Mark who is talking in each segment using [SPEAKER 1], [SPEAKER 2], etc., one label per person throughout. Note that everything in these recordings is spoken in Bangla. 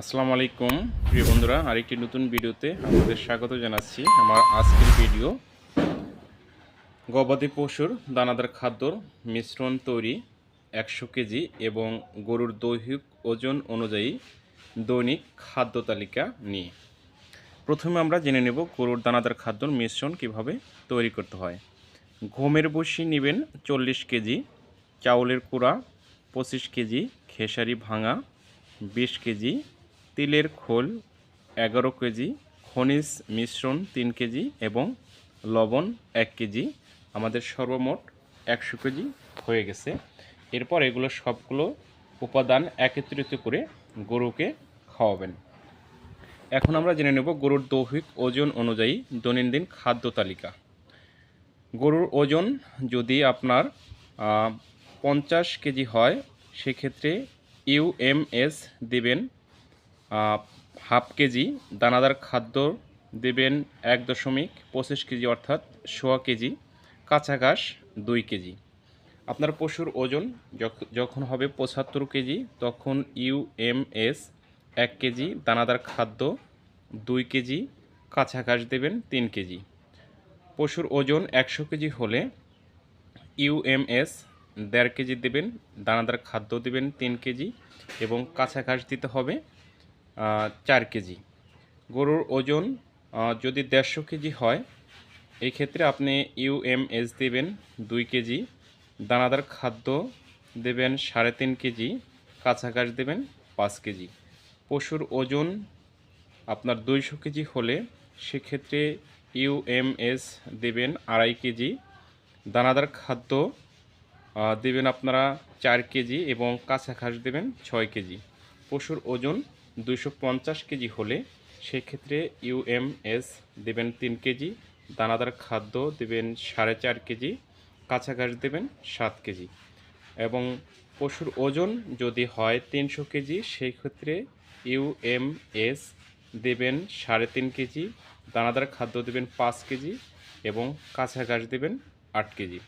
[SPEAKER 1] আসসালামু আলাইকুম, প্রিয় বন্ধুরা, আরেকটি নতুন ভিডিওতে আপনাদের স্বাগত জানাচ্ছি। আমার আজকের ভিডিও গবাদি পশুর দানাদার খাদ্যর মিশ্রণ তৈরি একশো কেজি এবং গরুর দৈহিক ওজন অনুযায়ী দৈনিক খাদ্য তালিকা নিয়ে। প্রথমে আমরা জেনে নেব গরুর দানাদার খাদ্যর মিশ্রণ কীভাবে তৈরি করতে হয়। গমের বসি নেবেন চল্লিশ কেজি, চাউলের কুড়া পঁচিশ কেজি, খেসারি ভাঙা বিশ কেজি তিলের খোল এগারো কেজি, খনিজ মিশ্রণ তিন কেজি এবং লবণ এক কেজি। আমাদের সর্বমোট একশো কেজি হয়ে গেছে। এরপর এগুলো সবগুলো উপাদান একত্রিত করে গরুকে খাওয়াবেন। এখন আমরা জেনে নেব গরুর দৈহিক ওজন অনুযায়ী দৈনন্দিন খাদ্য তালিকা। গরুর ওজন যদি আপনার পঞ্চাশ কেজি হয়, সেক্ষেত্রে ইউএমএস দেবেন হাফ কেজি দানাদার খাদ্য দেবেন এক দশমিক পঁচিশ কেজি অর্থাৎ সোয়া কেজি, কাঁচা ঘাস দুই কেজি। আপনার পশুর ওজন যখন হবে পঁচাত্তর কেজি, তখন ইউএমএস এক কেজি, দানাদার খাদ্য দুই কেজি, কাঁচা ঘাস দেবেন তিন কেজি। পশুর ওজন একশো কেজি হলে ইউএমএস দেড় কেজি দেবেন, দানাদার খাদ্য দেবেন তিন কেজি এবং কাঁচা ঘাস দিতে হবে চার কেজি। গরুর ওজন যদি দেড়শো কেজি হয় এই ক্ষেত্রে আপনি ইউএমএস দেবেন দুই কেজি, দানাদার খাদ্য দেবেন সাড়ে তিন কেজি কাঁচা ঘাস দেবেন পাঁচ কেজি। পশুর ওজন আপনার দুইশো কেজি হলে সেক্ষেত্রে ইউএমএস দেবেন আড়াই কেজি, দানাদার খাদ্য দেবেন আপনারা চার কেজি এবং কাঁচা ঘাস দেবেন ছয় কেজি। পশুর ওজন দুইশো পঞ্চাশ কেজি হলে সেক্ষেত্রে ইউএমএস দেবেন তিন কেজি, দানাদার খাদ্য দেবেন সাড়ে চার কেজি কাঁচা ঘাস দেবেন সাত কেজি। এবং পশুর ওজন যদি হয় তিনশো কেজি সেই ক্ষেত্রে ইউএমএস দেবেন সাড়ে তিন কেজি, দানাদার খাদ্য দেবেন পাঁচ কেজি এবং কাঁচা ঘাস দেবেন আট কেজি।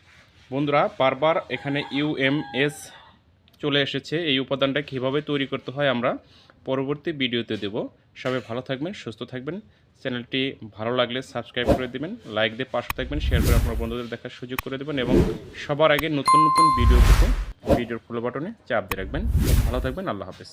[SPEAKER 1] বন্ধুরা, বারবার এখানে ইউএমএস চলে এসেছে। এই উপাদানটা কীভাবে তৈরি করতে হয় আমরা পরবর্তী ভিডিওতে দেব। সবাই ভালো থাকবেন, সুস্থ থাকবেন। চ্যানেলটি ভালো লাগলে সাবস্ক্রাইব করে দেবেন, লাইক দিয়ে পাশে থাকবেন শেয়ার করে আপনার বন্ধুদের দেখার সুযোগ করে দেবেন এবং সবার আগে নতুন নতুন ভিডিও পেতে ভিডিওর ফলো বাটনে চাপ দিয়ে রাখবেন। ভালো থাকবেন, আল্লাহ হাফেজ।